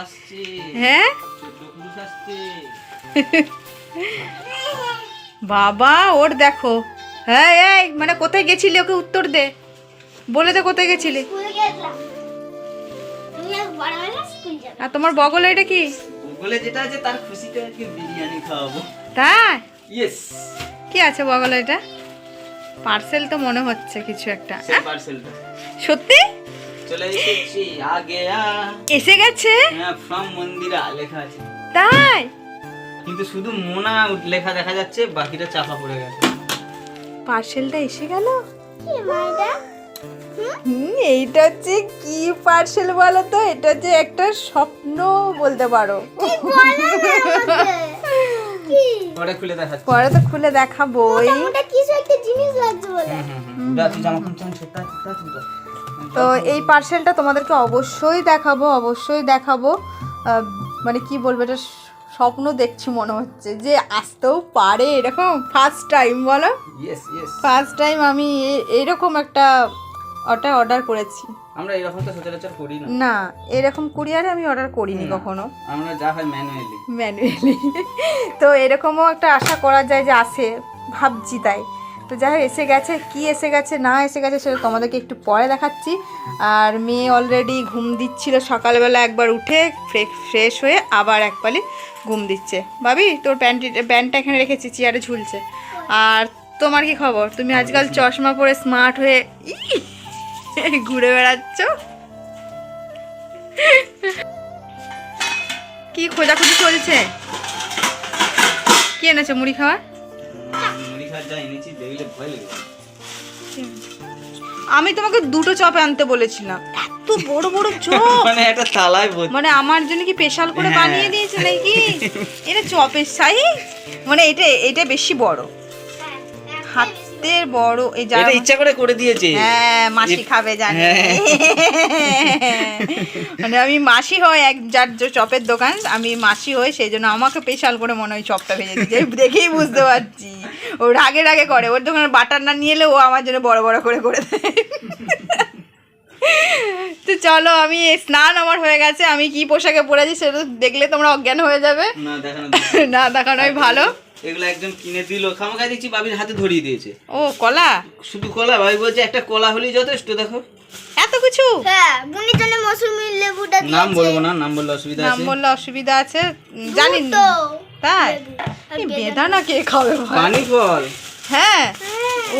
আসছে। হ্যাঁ? পুরুষ আসছে। বাবা ওর দেখো। হ্যাঁ এই মানে কোথায় গেছিলি ওকে উত্তর দে। বলে দে কোথায় গেছিলি। আর বড়বেলা স্কুল যাবে। আর তোমার বগলে এটা কি? গুগলে যেটা আছে তার খুশিতে আজকে বিরিয়ানি খাওয়াবো। তাই? ইয়েস কি আছে বগলে এটা? পার্সেল তো মনে হচ্ছে কিছু একটা পার্সেলটা সত্যি? চলে এসেছি আগে এসে গেছে? হ্যাঁ ফ্রম মন্দিরা লেখা আছে। তাই? কিন্তু শুধু মোনা লেখা দেখা যাচ্ছে বাকিটা চাপা পড়ে গেছে। পার্সেলটা এসে গেল? কি মাইদা? হুম? এইটা হচ্ছে কি পার্সেল বলো তো? এটা হচ্ছে একটা স্বপ্ন বলতে পারো। কি পরে খুলে দেখাচ্ছি। পরে তো খুলে দেখাবোই। ওটা কিছু একটা জিনিস লাগছে বলে। তুই জামা কাপড় সেটা, সেটা। তো এই পার্সেলটা তোমাদেরকে অবশ্যই দেখাবো অবশ্যই দেখাবো। মানে কি বলব এটা স্বপ্ন দেখছি মনে হচ্ছে যে আসতেও পারে এরকম। ফার্স্ট টাইম বলো. ফার্স্ট টাইম আমি এরকম একটা ওটা অর্ডার করেছি। আমরা এরকম তো সচরাচর করি না। না এরকম কুরিয়ারে আমি অর্ডার করিনি কখনো। আমরা যা হয় ম্যানুয়ালি ম্যানুয়ালি তো এরকমও একটা আশা করা যায় যে আসে ভাবছি তাই। তো যাই হোক এসে গেছে কি এসে গেছে না এসে গেছে সেটা তোমাদেরকে একটু পরে দেখাচ্ছি। আর মেয়ে অলরেডি ঘুম দিচ্ছিল সকালবেলা একবার উঠে ফ্রেশ হয়ে আবার এক পালি ঘুম দিচ্ছে। ভাবি তোর প্যান্টি প্যান্টটা এখানে রেখেছি চেয়ারে ঝুলছে। আর তোমার কি খবর? তুমি আজকাল চশমা পরে স্মার্ট হয়ে ই, ঘুরে বেড়াচ্ছ? কি খোঁজাখুঁজি চলছে? কি এনেছো মুড়ি খাওয়ার? যা এনেছি দেখলে ভয় লেগে আমি তোমাকে দুটো চপ আনতে বলেছিলাম। এত বড় বড় চপ! মানে একটা থালায় ভর্তি। মানে আমার জন্য কি স্পেশাল করে হ্যাঁ। বানিয়ে দিয়েছে নাকি? এটা চপের সাইজ মানে এটা এটা বেশি বড়। হাতের বড় এই যারা এটা ইচ্ছা করে করে দিয়েছে। হ্যাঁ মাসি খাবে জানি। হ্যাঁ। মানে আমি মাসি হই এক যার যে চপের দোকান আমি মাসি হই সেই জন্য আমাকে স্পেশাল করে মনে হয় চপটা ভেজে দিচ্ছে দেখেই বুঝতে পারছি। ও রাগে রাগে করে। ওর দোকানে বাটার না নিয়ে এলে ও আমার জন্য বড় বড় করে করে দেয়। তো চলো আমি স্নান আমার হয়ে গেছে। আমি কি পোশাকে পরেছি সেটা দেখলে তোমরা অজ্ঞান হয়ে যাবে। না দেখানো না। দেখানোই ভালো। এগুলো একজন কিনে দিল খামাখা দিচ্ছি বাবির হাতে ধরিয়ে দিয়েছে। ও কলা? শুধু কলা ভাই বলছে একটা কলা হলেই যথেষ্ট দেখো। এত কিছু? হ্যাঁ বুনির জন্য মৌসুমি লেবুটা নাম বলব না নাম বললে অসুবিধা নাম বললে অসুবিধা আছে জানি তো তাই? এই বেদানা কে খাবে ভাই? পানি ফল হ্যাঁ।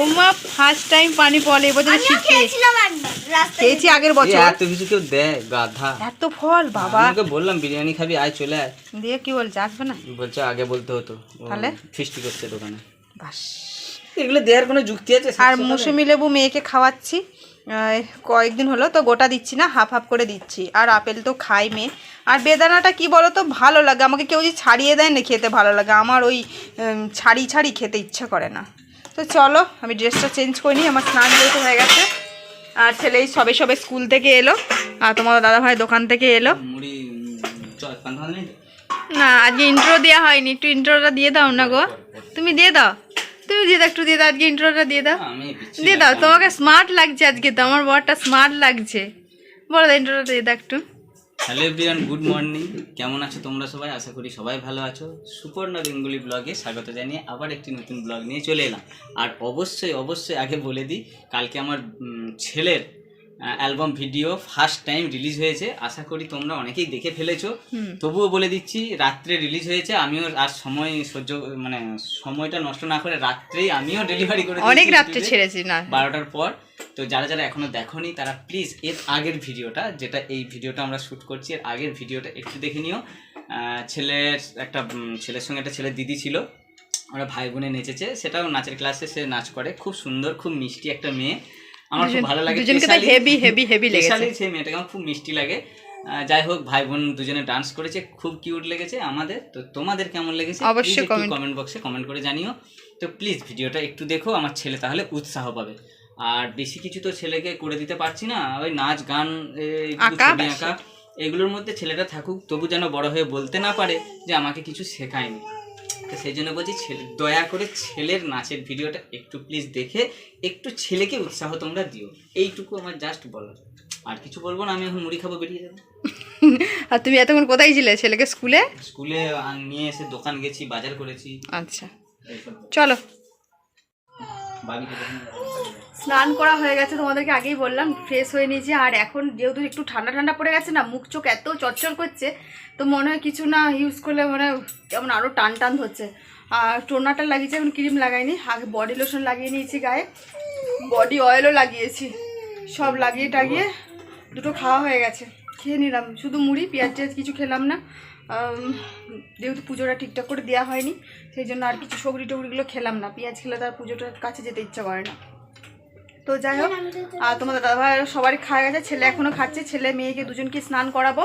ওমা ফার্স্ট টাইম পানি এবছর খেয়েছি আগের বছর। এত কিছু কেউ দেয়? গাধা। এত ফল বাবা। আমাকে বললাম বিরিয়ানি খাবি আয় চলে আয়। দিয়ে কি বলছে আসবে না? বলছে আগে বলতে হতো। তাহলে? ফিস্টি করছে দোকানে। বাস। এগুলো দেওয়ার কোনো যুক্তি আছে? আর মৌসুমি লেবু মেয়েকে খাওয়াচ্ছি। কয়েকদিন হলো তো গোটা দিচ্ছি না হাফ হাফ করে দিচ্ছি। আর আপেল তো খাই মেয়ে। আর বেদানাটা কি বলো তো ভালো লাগে। আমাকে কেউ যদি ছাড়িয়ে দেয় না খেতে ভালো লাগে। আমার ওই ছাড়ি ছাড়ি খেতে ইচ্ছা করে না। তো চলো আমি ড্রেসটা চেঞ্জ করে নিই। আমার স্নান যেহেতু হয়ে গেছে। আর ছেলে সবে সবে স্কুল থেকে এলো। আর তোমার দাদা ভাই দোকান থেকে এলো? না আজকে ইন্ট্রো দেওয়া হয়নি। একটু ইন্ট্রোটা দিয়ে দাও না গো। তুমি দিয়ে দাও। তুমি দিয়ে দাও একটু দিয়ে দাও। আজকে ইন্ট্রোটা দিয়ে দাও। দিয়ে দাও। তোমাকে স্মার্ট লাগছে আজকে তো। আমার বরটা স্মার্ট লাগছে। বলো ইন্ট্রোটা দিয়ে দাও একটু। হ্যালো এভরিওয়ান গুড মর্নিং কেমন আছো তোমরা সবাই? আশা করি সবাই ভালো আছো। সুপর্ণা বেঙ্গলি ব্লগে স্বাগত জানিয়ে আবার একটি নতুন ব্লগ নিয়ে চলে এলাম। আর অবশ্যই অবশ্যই আগে বলে দিই কালকে আমার ছেলের album video first time release হয়েছে। আশা করি তোমরা অনেকেই দেখে ফেলেছো। তবুও বলে দিচ্ছি রাত্রে রিলিজ হয়েছে। আমিও আর সময় সহ্য মানে সময়টা নষ্ট না করে রাত্রেই আমিও ডেলিভারি করে অনেক রাত্রে। ছেড়েছি না। বারোটার পর। তো যারা যারা এখনও দেখোনি তারা প্লিজ এর আগের ভিডিওটা যেটা এই ভিডিওটা আমরা শ্যুট করছি এর আগের ভিডিওটা একটু দেখে নিও। ছেলের একটা ছেলের সঙ্গে একটা ছেলের দিদি ছিল ওরা ভাই বোনে নেচেছে সেটাও নাচের ক্লাসে সে নাচ করে। খুব সুন্দর খুব মিষ্টি একটা মেয়ে। আমার খুব ভালো লাগে হেভি হেভি হেভি লেগেছে। সেই মেয়েটাকে আমার খুব মিষ্টি লাগে। যাই হোক ভাই বোন দুজনে ডান্স করেছে খুব কিউট লেগেছে আমাদের। তো তোমাদের কেমন লেগেছে? অবশ্যই কমেন্ট বক্সে কমেন্ট করে জানিও। তো প্লিজ ভিডিওটা একটু দেখো আমার ছেলে তাহলে উৎসাহ পাবে। আর বেশি কিছু তো ছেলেকে করে দিতে পারছি না। ওই নাচ গান আঁকা? ছবি আঁকা এগুলোর মধ্যে ছেলেটা থাকুক তবু যেন বড় হয়ে বলতে না পারে যে আমাকে কিছু শেখায়নি। তো সেই জন্য বলছি ছেলে দয়া করে ছেলের নাচের ভিডিওটা একটু প্লিজ দেখে একটু ছেলেকে উৎসাহ তোমরা দিও। এইটুকু আমার জাস্ট বলার। আর কিছু বলব না আমি এখন মুড়ি খাব বেরিয়ে যাব। আর তুমি এতক্ষণ কোথায় ছিলে? ছেলেকে স্কুলে? স্কুলে নিয়ে এসে দোকান গেছি বাজার করেছি। আচ্ছা। চলো। বাবিকে স্নান করা হয়ে গেছে, তোমাদেরকে আগেই বললাম ফ্রেশ হয়ে নিয়েছি। আর এখন যেহেতু একটু ঠান্ডা ঠান্ডা পড়ে গেছে না, মুখ চোখ এত চটচল করছে, তো মনে হয় কিছু না ইউজ করলে মানে যেমন আরও টান টান হচ্ছে আর টোনাটা লাগিয়েছি, এখন ক্রিম লাগাইনি, আগে বডি লোশন লাগিয়ে নিয়েছি গায়ে। বডি অয়েলও লাগিয়েছি, সব লাগিয়ে টাগিয়ে দুটো খাওয়া হয়ে গেছে, খেয়ে নিলাম। শুধু মুড়ি, পেঁয়াজ টেয়াজ কিছু খেলাম না। যেহেতু পুজোটা ঠিকঠাক করে দেওয়া হয়নি, সেই জন্য আর কিছু সবজি টবরিগুলো খেলাম না। পেঁয়াজ খেলে তার পুজোটার কাছে যেতে ইচ্ছা করে না। তো যাই হোক আর তোমাদের দাদাভাই সবারই খাওয়া গেছে ছেলে এখনও খাচ্ছে ছেলে মেয়েকে দুজনকে স্নান করাবো।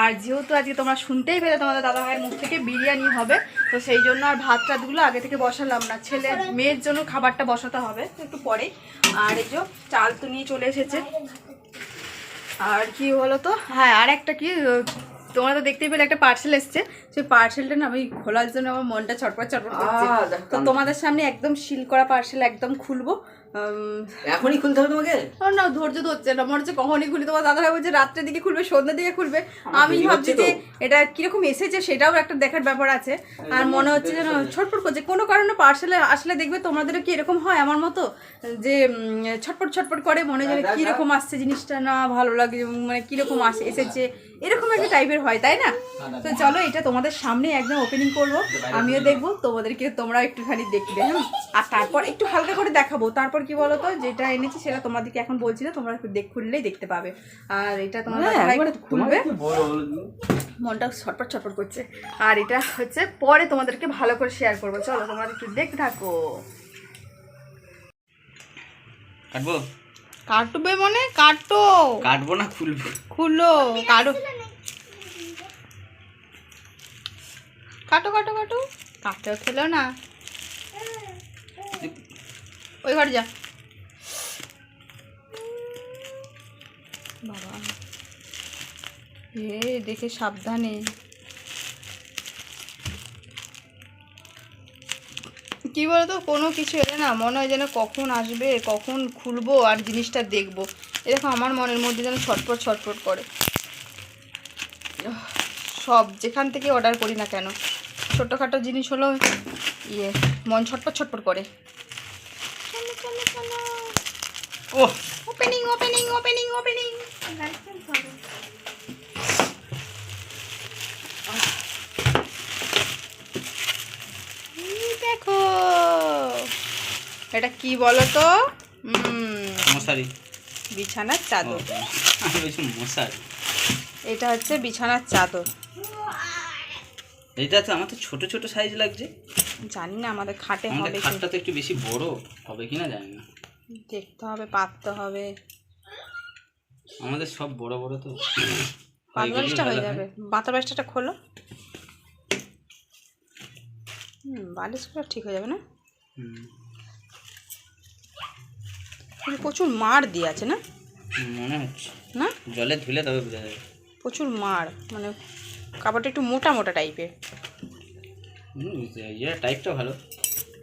আর যেহেতু আজকে তোমরা শুনতেই পেলে তোমাদের দাদাভাইয়ের মুখ থেকে বিরিয়ানি হবে তো সেই জন্য আর ভাত টাতগুলো আগে থেকে বসালাম না। ছেলে মেয়ের জন্য খাবারটা বসাতে হবে একটু পরে আর এই যে চাল তো নিয়ে চলে এসেছে। আর কি হলো তো হ্যাঁ আর একটা কি তোমরা তো দেখতেই পেলে একটা পার্সেল এসছে। সেই পার্সেলটা না আমি খোলার জন্য আমার মনটা ছটপট ছটপট করছে। তো তোমাদের সামনে একদম সিল করা পার্সেল একদম খুলবো। এখনই খুলতে হবে তোমাকে? না ধৈর্য ধরছে না। মনে হচ্ছে কখনই খুলি। তোমার দাদা ভাই বলছে রাত্রের দিকে খুলবে সন্ধ্যের দিকে খুলবে। আমি ভাবছি যে। এটা কীরকম এসেছে সেটাও একটা দেখার ব্যাপার আছে। আর মনে হচ্ছে যেন ছটফট করছে। কোনো কারণে পার্সেলে আসলে দেখবে তোমাদেরও কি এরকম হয় আমার মতো? যে ছটফট ছটফট করে মনে হয় যেন কীরকম আসছে জিনিসটা না ভালো লাগে মানে কীরকম আসে এসেছে। এরকম একটা টাইপের হয় তাই না? তো চলো এটা তোমাদের সামনে একদম ওপেনিং করব। আমিও দেখব তোমাদেরকে তোমরাও একটুখানি দেখবে হ্যাঁ? আর তারপর একটু হালকা করে দেখাবো। তারপর কি বলো তো যেটা এনেছি সেটা তোমাদেরকে এখন বলছি না তোমরা দেখ খুললেই দেখতে পাবে। আর এটা তোমরা একটু খুলবে। মনটা ছটপট ছটপট করছে। আর এটা হচ্ছে পরে তোমাদেরকে ভালো করে শেয়ার করব। চলো তোমরা একটু দেখতে থাকো। কাটবো? কাটবে মনে? কাটো। কাটবো না খুলবো? খুলো কাটো। কাটো কাটো কাটো। কাটো খেলো না। ওই ঘরে যা। বাবা। এ দেখে সাবধানে। কি বলতো কোনো কিছু এলে না মনে হয় যেন কখন আসবে কখন খুলবো আর জিনিসটা দেখব। এরকম আমার মনের মধ্যে যেন ছটপট ছটপট করে। সব যেখান থেকে অর্ডার করি না কেন? ছোটোখাটো জিনিস হলো ইয়ে মন ছটপট ছটপট করে। ও ওপেনিং ওপেনিং ওপেনিং ওপেনিং দেখো। এটা কি বলো তো মশারি। বিছানার চাদর। মশারি। এটা হচ্ছে বিছানার চাদর। এইটা তো আমার তো ছোট ছোট সাইজ লাগছে। জানি না আমাদের খাটে হবে খাটটা তো একটু বেশি বড় হবে কিনা জানি না। দেখতে হবে পাততে হবে। আমাদের সব বড় বড় তো। পাতলা বালিশটা হয়ে যাবে। বাতার বালিশটা খোলো। হুম বালিশগুলো ঠিক হয়ে যাবে না? প্রচুর মার দিয়ে আছে না? মনে হচ্ছে। না? জলে ধুলে তবে বোঝা যাবে। প্রচুর মার মানে কাপড়টা একটু মোটা মোটা টাইপের হুম, ইয়ে টাইপটা ভালো।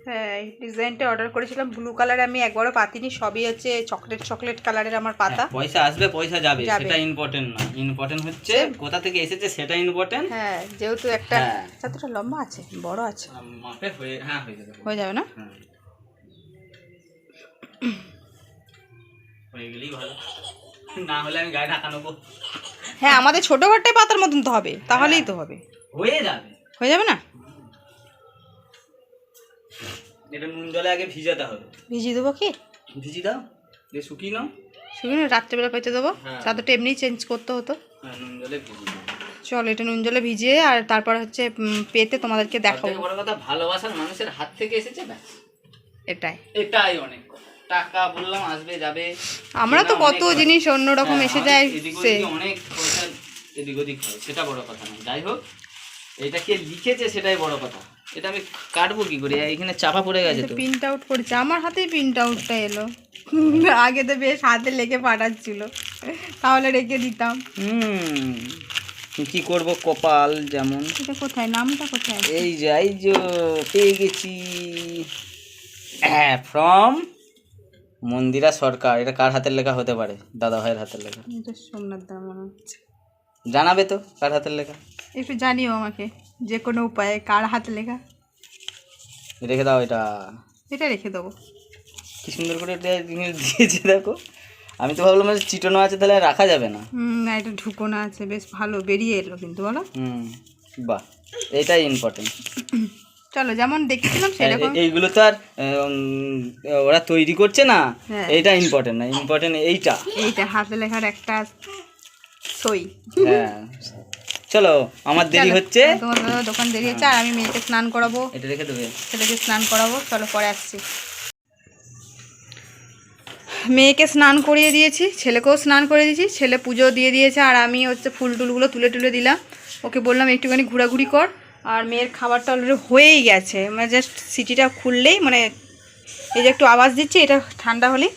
হ্যাঁ এই ডিজাইনটা অর্ডার করেছিলাম ব্লু কালার আমি একবারও পাতিনি সবই হচ্ছে চকলেট চকলেট কালারের আমার পাতা। হ্যাঁ, পয়সা আসবে পয়সা যাবে। সেটা ইম্পর্টেন্ট না। ইম্পর্টেন্ট হচ্ছে কোথা থেকে এসেছে সেটা ইম্পর্টেন্ট হ্যাঁ যেহেতু একটা হ্যাঁ। লম্বা আছে বড় আছে। মাপে হয়ে হ্যাঁ হয়ে যাবে। হয়ে যাবে না? হ্যাঁ হয়ে গেলেই ভালো। না হলে আমি গায়ে ঢাকা নেব। হ্যাঁ আমাদের ছোট ঘরটাই পাতার মতন তো হবে তাহলেই তো হবে। হয়ে যাবে। হয়ে যাবে না? এটা নুন জলে আগে ভিজাতে হবে। ভিজিয়ে দেবো কি? ভিজি দাও দিয়ে শুকিয়ে নাও। শুধু রাত্রেবেলা পেতে দেবো। হ্যাঁ। চাদরটা এমনি চেঞ্জ করতে হতো। হ্যাঁ নুন জলে ভিজিয়ে চল এটা নুন জলে ভিজিয়ে আর তারপর হচ্ছে পেতে তোমাদেরকে দেখাবো। বড় কথা ভালোবাসার মানুষের হাত থেকে এসেছে ব্যাস। এটাই। এটাই অনেক টাকা বললাম আসবে যাবে। আমরা তো কত জিনিস অন্যরকম হ্যাঁ, এসে যায় অনেক পয়সা এদিক ওদিক হয়। সেটা বড় কথা নয়। যাই হোক এটা কে লিখেছে সেটাই বড় কথা। এটা আমি কাটবো কি করে? এখানে চাপা পড়ে গেছে তো। প্রিন্ট আউট করেছে। আমার হাতেই প্রিন্ট আউটটা এলো। আগে তো বেশ হাতে লেগে পাঠাচ্ছিল। তাহলে রেখে দিতাম। হুম কি করব কপাল যেমন। এটা কোথায়? নামটা কোথায় এই যে এই যে পেয়ে গেছি। হ্যাঁ ফ্রম মন্দিরা সরকার। এটা কার হাতের লেখা হতে পারে? দাদা ভাইয়ের হাতের লেখা। এটা সোমনাথ দা মনে হচ্ছে জানাবে তো কার হাতের লেখা? একটু জানিও আমাকে যে কোনো উপায়ে কার হাতে লেখা? রেখে দাও এটা। এটা রেখে দেবো। কি সুন্দর করে এটা দিয়েছে দেখো। আমি তো ভাবলাম যে চিটানো আছে তাহলে রাখা যাবে না। হুম না এটা ঢুকোনা আছে বেশ ভালো বেরিয়ে এলো কিন্তু বলো। হুম বাহ এটাই ইম্পর্টেন্ট চলো যেমন দেখছিলাম সেরকম। এইগুলো তো আর ওরা তৈরি করছে না। হ্যাঁ। এইটা ইম্পর্টেন্ট না ইম্পর্টেন্ট এইটা। এইটা হাতে লেখার একটা সই হ্যাঁ। চলো আমার দেরি হচ্ছে। তোমার দোকান দেরি হচ্ছে আর আমি মেয়েকে স্নান করাবো। এটা রেখে দেবে। ছেলেকে স্নান করাবো চলো পরে আসছি। মেয়েকে স্নান করিয়ে দিয়েছি ছেলেকেও স্নান করে দিয়েছি ছেলে পুজো দিয়ে দিয়েছে আর আমি হচ্ছে ফুল টুলগুলো তুলে তুলে দিলাম। ওকে বললাম একটুখানি ঘোরাঘুরি কর। আর মেয়ের খাবারটা অলরেডি হয়েই গেছে। মানে জাস্ট সিটিটা খুললেই মানে এই যে একটু আওয়াজ দিচ্ছে এটা ঠান্ডা হলেই।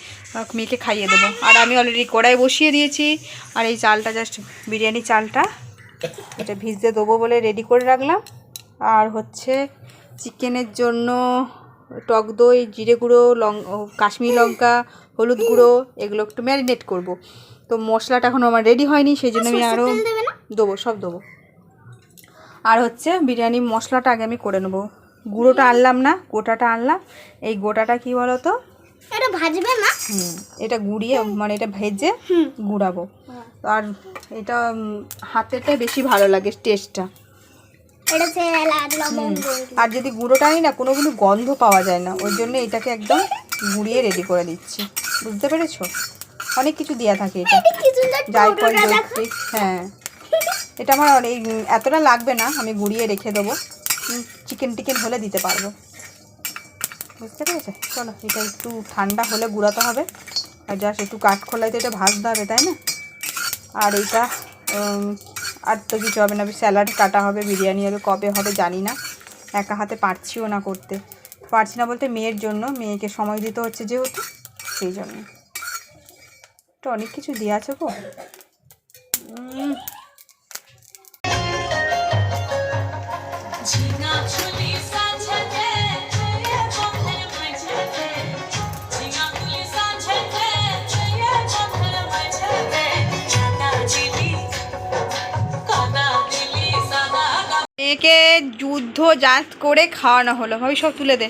মেয়েকে খাইয়ে দেবো। আর আমি অলরেডি কড়াই বসিয়ে দিয়েছি। আর এই চালটা জাস্ট বিরিয়ানি চালটা এটা ভিজতে দেবো বলে রেডি করে রাখলাম। আর হচ্ছে চিকেনের জন্য টক দই জিরে গুঁড়ো লং কাশ্মীরি লঙ্কা হলুদ গুঁড়ো এগুলো একটু ম্যারিনেট করব। তো মশলাটা এখনও আমার রেডি হয়নি সেই জন্য আমি আরও দেবো সব দেবো। আর হচ্ছে বিরিয়ানি মশলাটা আগে আমি করে নেব। গুঁড়োটা আনলাম না গোটাটা আনলাম। এই গোটাটা কি বলো তো এটা ভাজবে না? হুম এটা গুঁড়িয়ে মানে এটা ভেজে গুঁড়াবো। আর এটা হাতেরটাই বেশি ভালো লাগে টেস্টটা আর যদি গুঁড়োটা আনি না কোনো কিন্তু গন্ধ পাওয়া যায় না। ওই জন্য এটাকে একদম গুঁড়িয়ে রেডি করে দিচ্ছি। বুঝতে পেরেছ? অনেক কিছু দেওয়া থাকে এটা জায়ফল জয়ত্রী হ্যাঁ। এটা আমার অনেক এতটা লাগবে না আমি গুঁড়িয়ে রেখে দেবো। চিকেন টিকেন হলে দিতে পারব। বুঝতে পেরেছে? চলো, এটা একটু ঠান্ডা হলে গুঁড়াতে হবে। আর জাস্ট একটু কাঠ খোলাইতে এটা ভাজতে হবে, তাই না? আর এইটা আর তো কিছু হবে না, স্যালাড কাটা হবে, বিরিয়ানি হবে, কবে হবে জানি না। একা হাতে পারছিও না করতে। পারছি না বলতে মেয়ের জন্য, মেয়েকে সময় দিতে হচ্ছে যেহেতু, সেই জন্য। তো অনেক কিছু দিয়ে আছে গো। মেয়েকে যুদ্ধ জাত করে খাওয়ানো হলো। ভাবি, সব তুলে দে।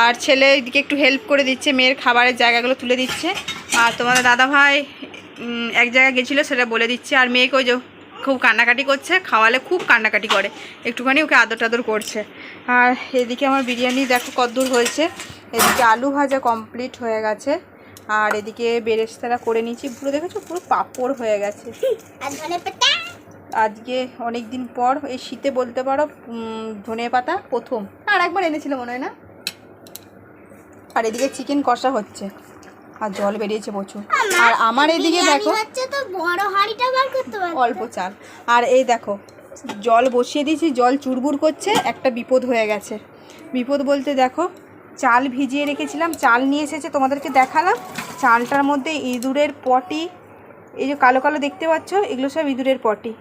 আর ছেলে এদিকে একটু হেল্প করে দিচ্ছে, মেয়ের খাবারের জায়গাগুলো তুলে দিচ্ছে। আর তোমাদের দাদা ভাই এক জায়গায় গেছিল, সেটা বলে দিচ্ছে। আর মেয়েকে ওই যে খুব কান্নাকাটি করছে, খাওয়ালে খুব কান্নাকাটি করে। একটুখানি ওকে আদর টাদর করছে। আর এদিকে আমার বিরিয়ানি দেখো কদ্দূর হয়েছে। এদিকে আলু ভাজা কমপ্লিট হয়ে গেছে। আর এদিকে বেরেস্তারা করে নিয়েছি। পুরো দেখেছ? পুরো পাপড় হয়ে গেছে। আজকে অনেক দিন পর এই শীতে বলতে পারো ধনে পাতা প্রথম। আর একবার এনেছিল মনে হয় না? আর এদিকে চিকেন কষা হচ্ছে। আর জল বেরিয়েছে প্রচুর। আর আমার এদিকে দেখো তো বড় হাঁড়িটা বার করতে পারবে অল্প চাল। আর এই দেখো জল বসিয়ে দিয়েছি জল চুরবুর করছে একটা বিপদ হয়ে গেছে। বিপদ বলতে দেখো চাল ভিজিয়ে রেখেছিলাম চাল নিয়ে এসেছে তোমাদেরকে দেখালাম। চালটার মধ্যে ইঁদুরের পটি এই যে কালো কালো দেখতে পাচ্ছ এগুলো সব ইঁদুরের পটি।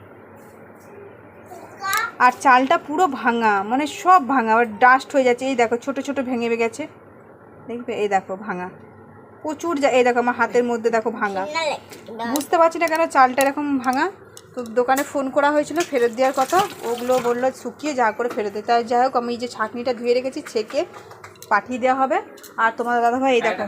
আর চালটা পুরো ভাঙা মানে সব ভাঙা আর ডাস্ট হয়ে যাচ্ছে। এই দেখো ছোট ছোট ভেঙে গেছে। দেখবে? এই দেখো ভাঙা। প্রচুর জা- এই দেখো আমার হাতের মধ্যে দেখো ভাঙা। বুঝতে পারছি না কেন চালটা এরকম ভাঙা? তো দোকানে ফোন করা হয়েছিল ফেরত দেওয়ার কথা। ওগুলো বলল শুকিয়ে যা করে ফেরত দিতে তাই যাই হোক আমি এই যে ছাঁকনিটা ধুয়ে রেখেছি ছেঁকে পাঠিয়ে দেওয়া হবে। আর তোমার দাদাভাই এই দেখো।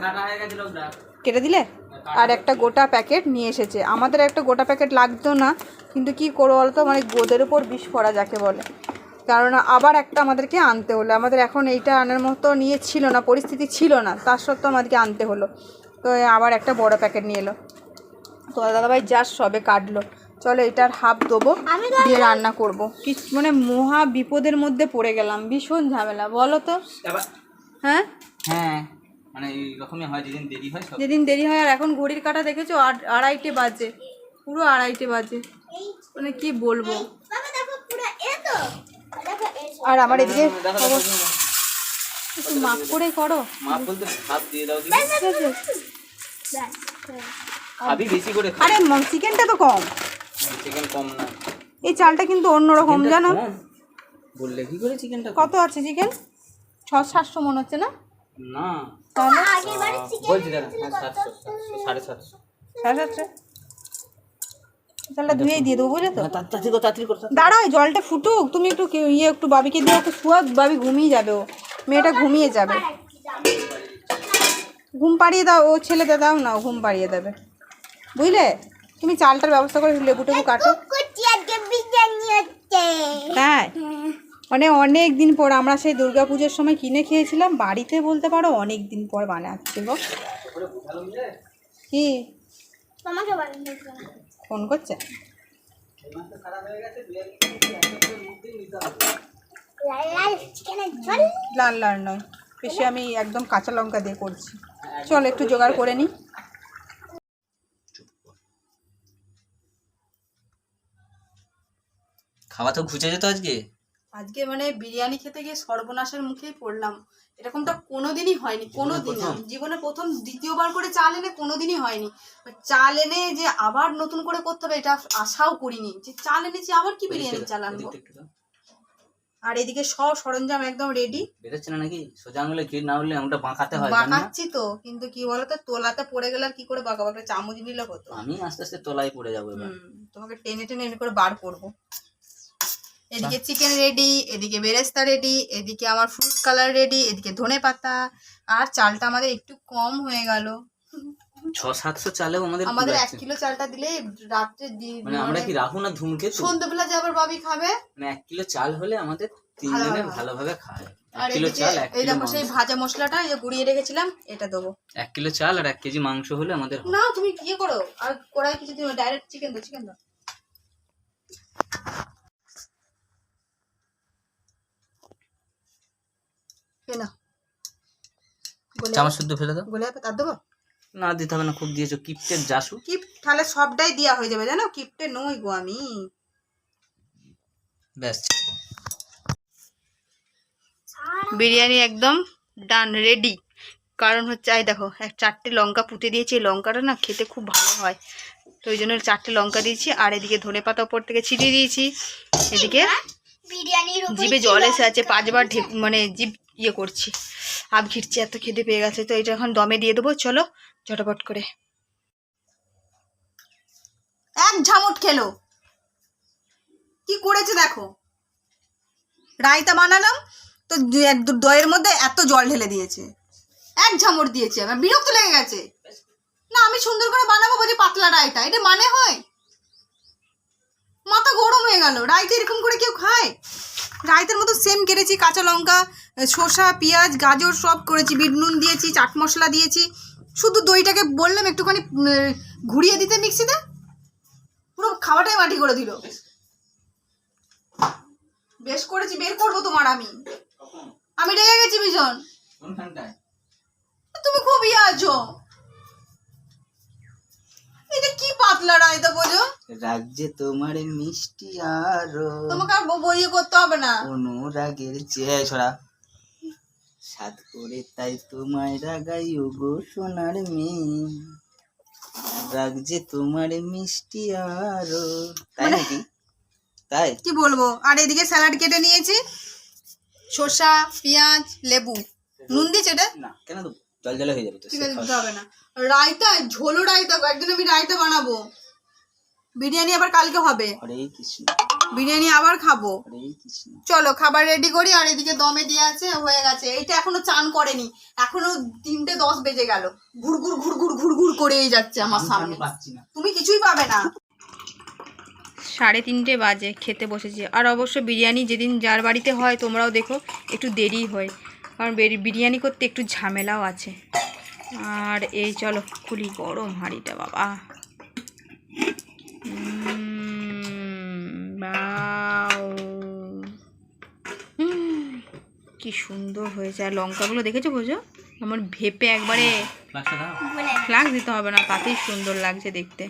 কেটে দিলে? আর একটা গোটা প্যাকেট নিয়ে এসেছে। আমাদের একটা গোটা প্যাকেট লাগতো না কিন্তু কি করব বলতো? মানে গোদের উপর বিষ পড়া যাকে বলে। কারণ আবার একটা আমাদেরকে আনতে হলো। আমাদের এখন এইটা আনার মতো নিয়ে ছিল না পরিস্থিতি ছিল না তার সত্ত্বেও আমাদেরকে আনতে হলো। তো আবার একটা বড় প্যাকেট নিয়ে এলো। তো দাদাভাই জাস্ট সবে কাটলো। চলো এটার হাফ দেবো আমি দিয়ে রান্না করব। কি মানে মহা বিপদের মধ্যে পড়ে গেলাম ভীষণ ঝামেলা বলো তো। হ্যাঁ? হ্যাঁ। মানে এইরকমই হয় যেদিন দেরি হয় সব। যেদিন দেরি হয় আর এখন ঘড়ির কাটা দেখেছ? আড়াইটে বাজে। পুরো আড়াইটে বাজে। মানে কি বলব? আর আমার এদিকে। একটু মাপ করে করো। মাপ বলতে ভাত দিয়ে দাও? খাবি বেশি করে আরে চিকেনটা তো কম। চিকেন কম না। এই চালটা কিন্তু অন্যরকম জানো? বললে কি করে চিকেনটা কত আছে চিকেন? ছ সাতশো মনে হচ্ছে না? না বলছি দাদা হ্যাঁ সাতশো সাতশো সাড়ে সাতশো সাড়ে সাতশো চালটা ধুয়েই দিয়ে দেবো বুঝলে তো হ্যাঁ, দাঁড়াও জলটা ফুটুক তুমি একটু ইয়ে একটু বাবিকে দিয়ে একটু শুয়া বাবি ঘুমিয়ে যাবে ও মেয়েটা ঘুমিয়ে যাবে ঘুম পাড়িয়ে দাও ও ছেলেটা দাও না ও ঘুম পাড়িয়ে দেবে বুঝলে তুমি চালটার ব্যবস্থা করে লেবু টেবু কাটো তাই মানে অনেক দিন পর আমরা সেই দুর্গা পুজোর সময় কিনে খেয়েছিলাম বাড়িতে বলতে পারো অনেক দিন পর বানাচ্ছে গো। কি? ফোন করছে? লাল লাল লাল লাল নয় বেশি আমি একদম কাঁচা লঙ্কা দিয়ে করছি। চল একটু জোগাড় করে নিই খাওয়া তো ঘুচে যেত আজকে? আজকে মানে বিরিয়ানি খেতে গিয়ে সর্বনাশের মুখেই পড়লাম। এরকমটা কোনোদিনই হয়নি কোনোদিন জীবনে প্রথম দ্বিতীয়বার করে চাল এনে কোনোদিনই হয়নি। চাল এনে যে আবার নতুন করে করতে হবে এটা আশাও করিনি। যে চাল এনেছি আবার কি বিরিয়ানি চাল আনব? আর এদিকে সব সরঞ্জাম একদম রেডি বেরোচ্ছে না নাকি? সোজা আঙুলে কি না হলে আমরা বাঁকাতে হয় বাঁকাচ্ছি তো কিন্তু কি বলতো তোলাতে পড়ে গেলে আর কি করে বাঁকাবো? একটা চামচ নিলে হতো আমি আস্তে আস্তে তলায় পড়ে যাব এবার। তোমাকে টেনে টেনে এমনি করে বার করব। এদিকে চিকেন রেডি এদিকে বেরেস্তা রেডি এদিকে আমার ফ্রুট কালার রেডি এদিকে ধনে পাতা। আর চালটা আমাদের একটু কম হয়ে গেল। ছ সাতশো চালেও আমাদের আমাদের এক কিলো চালটা দিলে রাত্রে মানে আমরা কি রাহু না ধুমকে সন্ধ্যেবেলা যে আবার বাবি খাবে? মানে এক কিলো চাল হলে আমাদের তিনজনে ভালোভাবে। খায়। আর এক কিলো চাল এক এই দেখো সেই ভাজা মশলাটা এই যে গুঁড়িয়ে রেখেছিলাম এটা দেবো। এক কিলো চাল আর এক কেজি মাংস হলে আমাদের। না তুমি ইয়ে করো আর কড়াই কিছু ডাইরেক্ট চিকেন দাও চিকেন দাও। এ নাও। চামচ শুদ্ধ ফেলে দাও। গোলে তার দেবো? না দিতে হবে না খুব দিয়েছ কিপটের জাসু কিপ তাহলে সবটাই দেওয়া হয়ে যাবে জানো? কিপটে নই গো আমি। ব্যাস। বিরিয়ানি একদম ডান রেডি কারণ হচ্ছে এই দেখো এক চারটে লঙ্কা পুঁতে দিয়েছি এই লঙ্কাটা না খেতে খুব ভালো হয়। তো ওই জন্য চারটে লঙ্কা দিয়েছি আর এদিকে ধনে পাতা উপর থেকে ছিটিয়ে দিয়েছি। এদিকে বিরিয়ানির জিভে জল এসে আছে পাঁচবার ঢেক মানে জিভ ইয়ে করছি। আব ঘিরছি, এত খেতে পেয়ে গেছে, তো এটা এখন দমে দিয়ে দেবো, চলো চটপট করে। এক ঝামট খেলো। কি করেছে দেখো? রায়তা বানালাম, তো দইয়ের মধ্যে এত জল ঢেলে দিয়েছে। এক ঝামট দিয়েছে আমার বিরক্ত লেগে গেছে। না, আমি সুন্দর করে বানাবো বলছি পাতলা রায়তা, এটা মানে হয়? মাথা গরম হয়ে গেল। রায়তা এরকম করে কেউ খায়? রায়তার মতো সেম কেটেছি কাঁচা লঙ্কা শসা পেঁয়াজ গাজর সব করেছি বিট নুন দিয়েছি চাট মশলা দিয়েছি। শুধু দইটাকে বললাম একটুখানি ঘুরিয়ে দিতে মিক্সিতে। পুরো খাওয়াটাই মাটি করে দিল। বেশ করেছি বের করব তোমার আমি। আমি রেগে গেছি ভীষণ। তুমি খুব ইয়ে আছো। এটা কি পাতলা রায়তা বোঝো রাজ্যে তোমার মিষ্টি আরও। তোমাকে আর বইয়ে করতে হবে না। অনুরাগের চেয়ে ছড়া সাত করে তাই তোমায় রাগাই গো সোনার মেয়ে। রাগ যে তোমার মিষ্টি আরও। তাই নাকি? তাই? কি বলব? আর এদিকে স্যালাড কেটে নিয়েছি। শসা পেঁয়াজ লেবু। নুন দিয়েছে এটা? না কেন জল জলে হয়ে যাবে ঠিক আছে দিতে হবে না। রায়তা ঝোলো রায়তা একদিন আমি রায়তা বানাবো। বিরিয়ানি আবার কালকে হবে। বিরিয়ানি আবার খাব। চলো খাবার রেডি করি আর এদিকে দমে দিয়ে আছে হয়ে গেছে। এইটা এখনও চান করেনি। এখনও তিনটে দশ বেজে গেল। ঘুরঘুর ঘুরঘুর ঘুরঘুর করেই যাচ্ছে আমার সামনে। পাচ্ছি না। তুমি কিছুই পাবে না। সাড়ে তিনটে বাজে খেতে বসেছি। আর অবশ্য বিরিয়ানি যেদিন যার বাড়িতে হয় তোমরাও দেখো একটু দেরি হয়। কারণ বিরিয়ানি করতে একটু ঝামেলাও আছে। আর এই চলো খুলি গরম হাঁড়িটা বাবা। কি সুন্দর হয়েছে। আর লঙ্কাগুলো দেখেছ বোঝো? আমার ভেপে একবারে ফ্লাক্স দিতে হবে না তাতেই সুন্দর লাগছে দেখতে।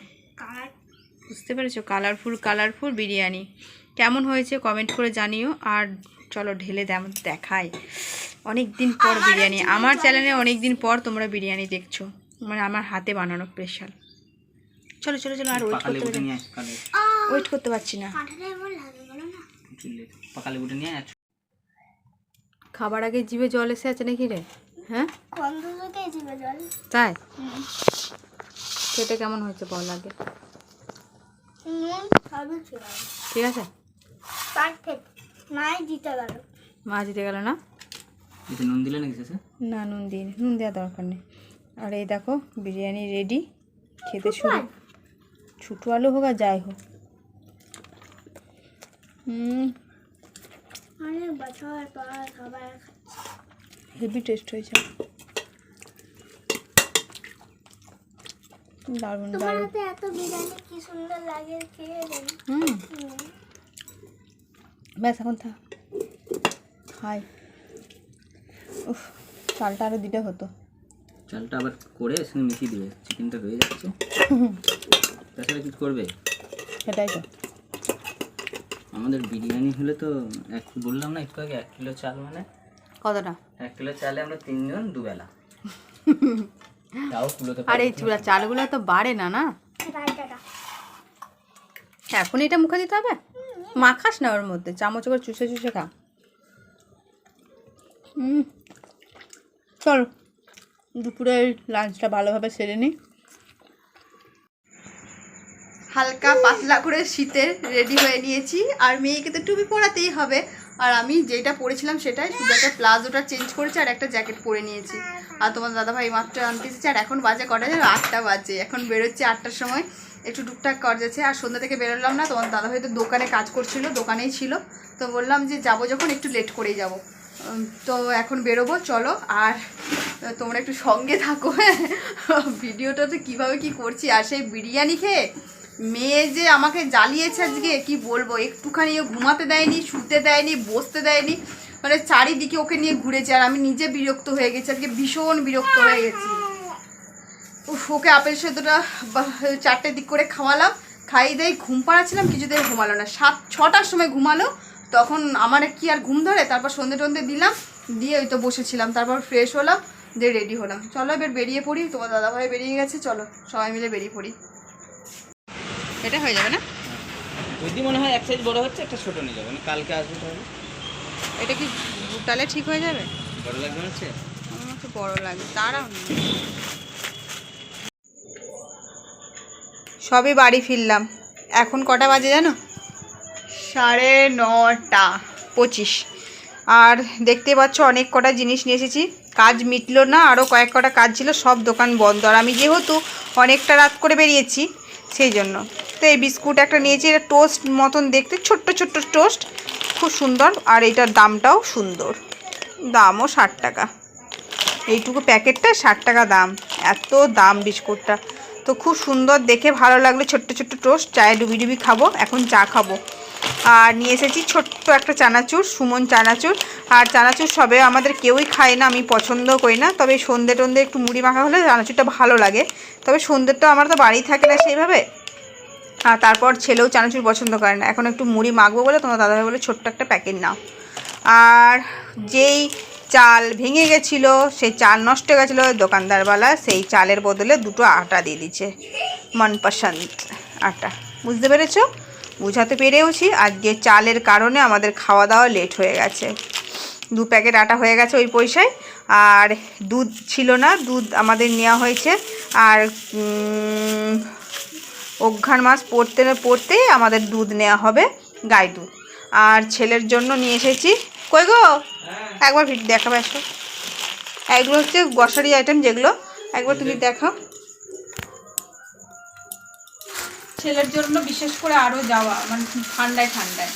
বুঝতে পেরেছ? Colourful colourful biryani. কেমন হয়েছে? কমেন্ট করে জানিও। আর চলো ঢেলে দেখাই। অনেক দিন পর বিরিয়ানি। আমার চ্যানেলে অনেক দিন পর তোমরা বিরিয়ানি দেখছ। মানে আমার হাতে বানানো স্পেশাল চলো চলো চলো আর ওয়েট করতে ওয়েট করতে পারছি না। খাবার আগে জিভে জল এসে আছে নাকি রে? হ্যাঁ? তাই? খেতে কেমন হয়েছে বল আগে। ঠিক আছে? পারফেক্ট। নাই দিতে গেল। মা জিতে গেল না? এতে নুন দিলে নাকি শেষে না নুন দিই নুন দেওয়ার দরকার নেই। আর এই দেখো বিরিয়ানি রেডি খেতে শুরু। ছোটো আলু হোক আর যাই হোক। অনেক বছর পর খাবার হেভি টেস্ট হয়েছে। দারুণ দারুণ। এত বিরিয়ানি কি সুন্দর লাগে খেয়ে হুম। ব্যাস এখন থাক হাই। উফ চালটা আরও দিতে হতো। চালটা আবার করে সঙ্গে মিশিয়ে দিবে চিকেনটা হয়ে যাচ্ছে। তাছাড়া কিছু করবে? সেটাই তো। আমাদের বিরিয়ানি হলে তো এক বললাম না একটু আগে এক কিলো চাল মানে? কতটা? এক কিলো চালে আমরা তিনজন দুবেলা। তাও কুলোতে আর এই চূড়া চালগুলো তো বাড়ে না না? এখন এটা মুখে দিতে হবে? মাখাস না ওর মধ্যে, চামচ করে চুষে চুষে খা। চলো দুপুরের লাঞ্চটা ভালোভাবে সেরে নিই হালকা পাতলা করে শীতের রেডি হয়ে নিয়েছি। আর মেয়েকে তো টুপি পরাতেই হবে। আর আমি যেটা পরেছিলাম সেটাই, শুধু একটা প্লাজোটা চেঞ্জ করেছি আর একটা জ্যাকেট পরে নিয়েছি। আর তোমার দাদাভাই মাত্র আনতে এসেছে। আর এখন বাজে কটা যাবে আটটা বাজে। এখন বেরোচ্ছে আটটার সময়। একটু টুকটাক কর যাচ্ছে। আর সন্ধ্যা থেকে বেরোলাম না, তোমার দাদা হয়তো দোকানে কাজ করছিল, দোকানেই ছিল। তো বললাম যে যাব যখন, একটু লেট করেই যাব। তো এখন বেরোবো, চলো। আর তোমরা একটু সঙ্গে থাকো। ভিডিওটা তো কীভাবে কি করছি? আর সেই বিরিয়ানি খেয়ে মেয়ে যে আমাকে জ্বালিয়েছে আজকে, কি বলব? একটুখানি ঘুমাতে দেয়নি, শুতে দেয়নি, বসতে দেয়নি। মানে চারিদিকে ওকে নিয়ে ঘুরেছে, আর আমি নিজে বিরক্ত হয়ে গেছি। আজকে ভীষণ বিরক্ত হয়ে গেছি। ওকে আপেল সেদ্ধটা চারটের দিক করে খাওয়ালাম। খাইয়ে দেয় ঘুম পাড়াচ্ছিলাম কিছুতেই ঘুমালো না। সাত ছটার সময় ঘুমালো তখন আমার কি আর ঘুম ধরে? তারপর সন্ধে টন্ধে দিলাম দিয়ে ওই তো বসেছিলাম তারপর ফ্রেশ হলাম দিয়ে রেডি হলাম। চলো এবার বেরিয়ে পড়ি তোমার দাদাভাই বেরিয়ে গেছে চলো সবাই মিলে বেরিয়ে পড়ি। এটা হয়ে যাবে না? যদি মনে হয় এক সাইজ বড় হচ্ছে একটা ছোট নিয়ে যাবে। মানে কালকে আসবে তাহলে। এটা কি তাহলে ঠিক হয়ে যাবে? বড় লাগবে আমার একটু বড় লাগে দাঁড়াও না। সবে বাড়ি ফিরলাম। এখন কটা বাজে জানো? সাড়ে নটা। পঁচিশ। আর দেখতে পাচ্ছ অনেক কটা জিনিস নিয়ে এসেছি। কাজ মিটলো না আরও কয়েক কটা কাজ ছিল সব দোকান বন্ধ। আর আমি যেহেতু অনেকটা রাত করে বেরিয়েছি সেই জন্য। তো এই বিস্কুট একটা নিয়েছি এটা টোস্ট মতন দেখতে ছোট্ট ছোট্ট টোস্ট। খুব সুন্দর আর এইটার দামটাও সুন্দর। দামও ষাট টাকা। এইটুকু প্যাকেটটা ষাট টাকা দাম। এত দাম বিস্কুটটা। তো খুব সুন্দর দেখে ভালো লাগল। ছোট্ট ছোট্ট টোস্ট, চায়ে ডুবি ডুবি খাব, এখন চা খাব। আর নিয়ে এসেছি ছোট্ট একটা চানাচুর, সুমন চানাচুর। আর চানাচুর সবে আমাদের কেউই খায় না, আমি পছন্দও করি না। তবে সন্ধে টন্ধে একটু মুড়ি মাখা হলে চানাচুরটা ভালো লাগে। তবে সন্ধ্যের তো আমার তো বাড়ি থাকে না সেইভাবে। আর তারপর ছেলেও চানাচুর পছন্দ করে না। এখন একটু মুড়ি মাখবো বলে তোমার দাদাভাই বলে ছোট্ট একটা প্যাকেট নাও। আর যেই চাল ভেঙে গেছিল সেই চাল নষ্ট হয়ে গেছিল, দোকানদারওয়ালা সেই চালের বদলে দুটো আটা দিয়ে দিচ্ছে মনপসন্দ আটা। বুঝতে পেরেছ? বুঝাতে পেরেওছি, আজকে চালের কারণে আমাদের খাওয়া দাওয়া লেট হয়ে গেছে। দু প্যাকেট আটা হয়ে গেছে ওই পয়সায়, আর দুধ ছিল না, দুধ আমাদের নেওয়া হয়েছে, আর অঘ্রাণ মাস পড়তে পড়তেই আমাদের দুধ নেওয়া হবে, গাই দুধ। আর ছেলের জন্য নিয়ে এসেছি কই গো? একবার ভিড দেখাবে আসো। এগুলো হচ্ছে গ্রসারি আইটেম যেগুলো। একবার তুমি দেখাও। ছেলের জন্য বিশেষ করে আরও যাওয়া মানে ঠান্ডায় ঠান্ডায়।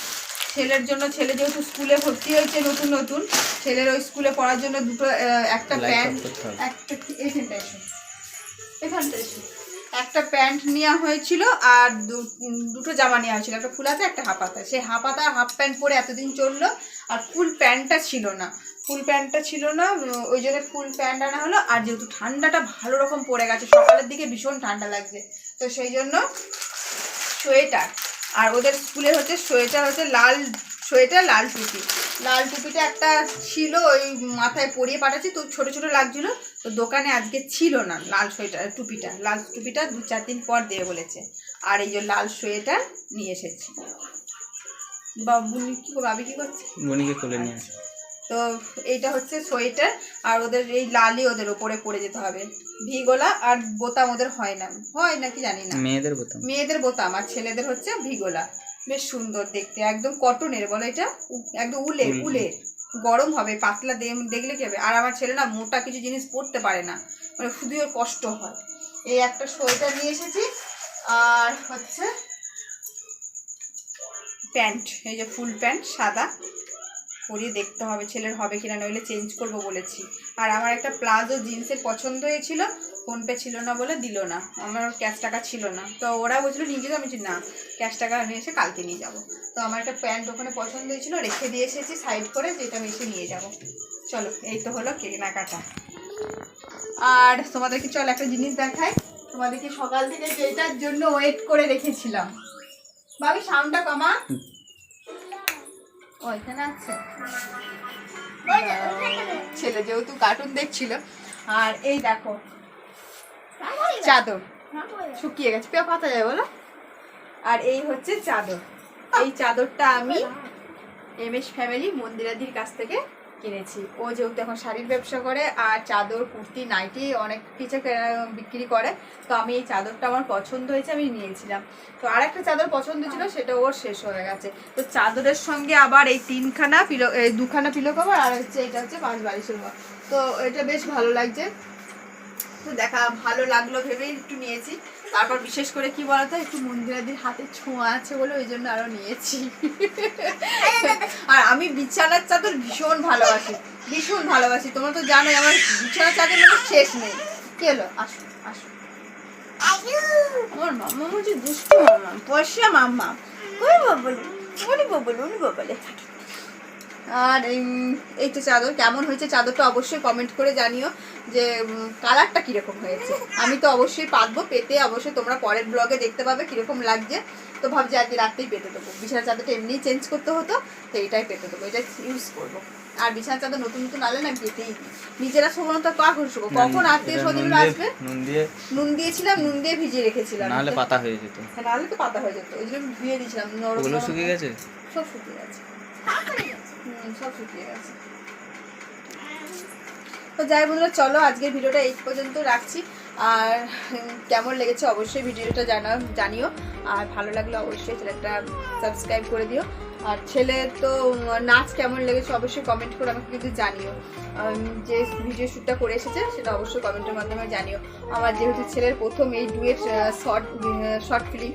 ছেলের জন্য ছেলে যেহেতু স্কুলে ভর্তি হয়েছে নতুন নতুন ছেলের ওই স্কুলে পড়ার জন্য দুটো একটা প্যান্ট একটা এখানটা এসো। এখানটা এসো। একটা প্যান্ট নেওয়া হয়েছিল আর দুটো জামা নেওয়া হয়েছিল। একটা ফুল হাতা একটা হাফ হাতা সেই হাফ হাতা হাফ প্যান্ট পরে এতদিন চলল আর ফুল প্যান্টটা ছিল না। ফুল প্যান্টটা ছিল না ওই জন্য ফুল প্যান্ট আনা হলো আর যেহেতু ঠান্ডাটা ভালো রকম পড়ে গেছে, সকালের দিকে ভীষণ ঠান্ডা লাগছে, তো সেই জন্য সোয়েটার। আর ওদের স্কুলে হচ্ছে সোয়েটার হচ্ছে লাল সোয়েটার লাল টুপি। লাল টুপিটা একটা ছিল ওই মাথায় পরিয়ে পাঠাচ্ছি তো ছোট ছোট লাগছিল। তো দোকানে আজকে ছিল না লাল সোয়েটার টুপিটা। লাল টুপিটা দু চার দিন পর দেবে বলেছে। আর এই যে লাল সোয়েটার নিয়ে এসেছি। বাবু কি বাবি কি করছে? বনিকে নিয়ে আসে। তো এইটা হচ্ছে সোয়েটার আর ওদের এই লালই ওদের ওপরে পরে যেতে হবে। ভি গোলা আর বোতাম ওদের হয় না। হয় নাকি জানি না। মেয়েদের বোতাম। মেয়েদের বোতাম আর ছেলেদের হচ্ছে ভিগোলা বেশ সুন্দর দেখতে একদম কটনের বলো এটা? একদম উলের উল। উলের গরম হবে পাতলা দেখলে কি হবে? আর আমার ছেলে না মোটা কিছু জিনিস পরতে পারে না মানে শুধু ওর কষ্ট হয়। এই একটা সোয়েটার নিয়ে এসেছি আর হচ্ছে প্যান্ট এই যে ফুল প্যান্ট সাদা। পরিয়ে দেখতে হবে ছেলের হবে কিনা নইলে চেঞ্জ করব বলেছি। আর আমার একটা প্লাজো জিন্সের পছন্দ হয়েছিল ফোনপে ছিল না বলে দিল না। আমার ক্যাশ টাকা ছিল না। তো ওরা বলছিল নিয়ে যেতে আমি বলছি, না ক্যাশ টাকা আমি এসে কালকে নিয়ে যাব। তো আমার একটা প্যান্ট ওখানে পছন্দ হয়েছিল রেখে দিয়ে এসেছি সাইড করে যেটা আমি এসে নিয়ে যাব। চলো এই তো হলো কেনাকাটা। আর তোমাদেরকে চল একটা জিনিস দেখাই। তোমাদেরকে সকাল থেকে যেটার জন্য ওয়েট করে রেখেছিলাম। বাবি সাউন্ডটা কমা ও এখানে আছে। ছেলে যেহেতু কার্টুন দেখছিল। আর এই দেখো চাদর। শুকিয়ে গেছে। পেয়ে পাতা যায় বলো। আর এই হচ্ছে চাদর। এই চাদরটা আমি এম এস ফ্যামিলি মন্দিরাদির কাছ থেকে কিনেছি। ও যেহেতু এখন শাড়ির ব্যবসা করে, আর চাদর, কুর্তি, নাইটি অনেক কিছু বিক্রি করে, তো আমি এই চাদরটা আমার পছন্দ হয়েছে, আমি নিয়েছিলাম। তো আর একটা চাদর পছন্দ ছিল, সেটা ওর শেষ হয়ে গেছে। তো চাদরের সঙ্গে আবার এই তিনখানা পিলো দুখানা পিলো কভার, আর হচ্ছে এটা হচ্ছে পাঁচ বালিশের তো এটা বেশ ভালো লাগছে। তো দেখা ভালো লাগল ভেবেই একটু নিয়েছি। তারপর বিশেষ করে কি বলতো, একটু মন্দিরাদির হাতে ছোঁয়া আছে বলে ওই জন্য আরও নিয়েছি। আর আমি বিছানার চাদর ভীষণ ভালোবাসি ভীষণ ভালোবাসি। তোমরা তো জানোই, আমার বিছানার চাদর মানে শেষ নেই। কি হলো? আসো আসো। আর এই তো চাদর, কেমন হয়েছে চাদরটা অবশ্যই কমেন্ট করে জানিও। যে কালারটা কীরকম হয়েছে? আমি তো অবশ্যই পাতবো পেতে অবশ্যই তোমরা পরের ব্লগে দেখতে পাবে কীরকম লাগছে। তো ভাবছি আজকে রাত্রেই পেতে দেবো। বিছানা চাদরটা এমনিই চেঞ্জ করতে হতো তো এটাই পেতে দেবো। এটা ইউজ করব। আর বিছানা চাদর নতুন নতুন আলে না পেতেই নিজেরা শোভন তো কখন শোবো? কখন আত্মীয় স্বজন আসবে? নুন দিয়ে নুন দিয়েছিলাম নুন দিয়ে ভিজিয়ে রেখেছিলাম। নাহলে পাতা হয়ে যেত। হ্যাঁ, নাহলে তো পাতা হয়ে যেত। ওই জন্য ধুয়ে দিয়েছিলাম। নরম ওগুলো শুকিয়ে গেছে? সব শুকিয়ে গেছে। সব শুকিয়ে গেছে। তো যাই বন্ধুরা চলো আজকের ভিডিওটা এই পর্যন্ত রাখছি। আর কেমন লেগেছে অবশ্যই ভিডিওটা জানা জানিও। আর ভালো লাগলে অবশ্যই চ্যানেলটা সাবস্ক্রাইব করে দিও। আর ছেলে তো নাচ কেমন লেগেছে অবশ্যই কমেন্ট করে আমাকে কিন্তু জানিও। যে ভিডিও শ্যুটটা করে এসেছে সেটা অবশ্যই কমেন্টের মাধ্যমে জানিও। আমার যেহেতু ছেলের প্রথম এই duet short short film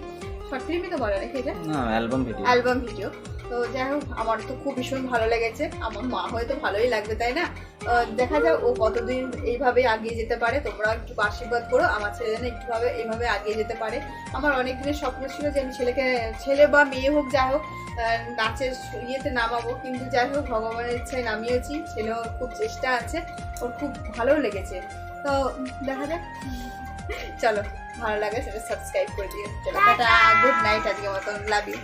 short ফিল্মই তো বলে নাকি এটা? অ্যালবাম ভিডিও অ্যালবাম ভিডিও তো যাই হোক আমার তো খুব ভীষণ ভালো লেগেছে। আমার মা হয়তো ভালোই লাগবে তাই না? দেখা যাক ও কতদিন এইভাবে আগিয়ে যেতে পারে। তোমরা একটু আশীর্বাদ করো আমার ছেলে যেন একটুভাবে এইভাবে আগিয়ে যেতে পারে। আমার অনেক দিনের স্বপ্ন ছিল যে আমি ছেলেকে ছেলে বা মেয়ে হোক যাই হোক নাচের ইয়েতে নামাবো। কিন্তু যাই হোক ভগবানের ইচ্ছায় নামিয়েছি। ছেলেও খুব চেষ্টা আছে ওর খুব ভালো লেগেছে। তো দেখা যাক। চলো ভালো লাগে সেটা সাবস্ক্রাইব করে দিও। চলো টাটা গুড নাইট আজকে মতন। Love you